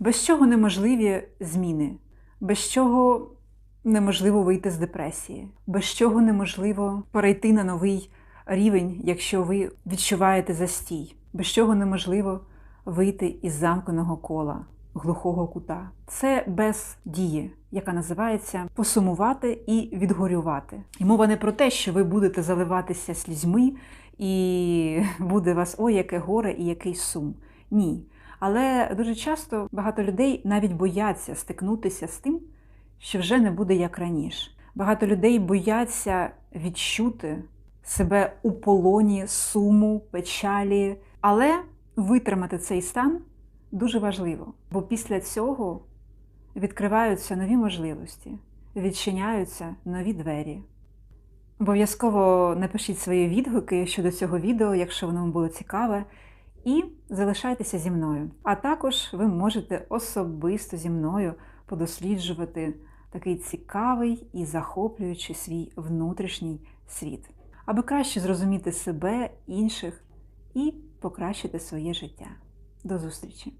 без чого неможливі зміни, без чого неможливо вийти з депресії, без чого неможливо перейти на новий рівень, якщо ви відчуваєте застій, без чого неможливо вийти із замкненого кола, глухого кута. Це без дії, яка називається посумувати і відгорювати. І мова не про те, що ви будете заливатися слізьми, і буде вас ой, яке горе і який сум. Ні. Але дуже часто багато людей навіть бояться стикнутися з тим, що вже не буде як раніше. Багато людей бояться відчути себе у полоні суму, печалі, але витримати цей стан дуже важливо, бо після цього відкриваються нові можливості, відчиняються нові двері. Обов'язково напишіть свої відгуки щодо цього відео, якщо воно вам було цікаве, і залишайтеся зі мною. А також ви можете особисто зі мною подосліджувати такий цікавий і захоплюючий свій внутрішній світ, аби краще зрозуміти себе, інших і покращити своє життя. До зустрічі!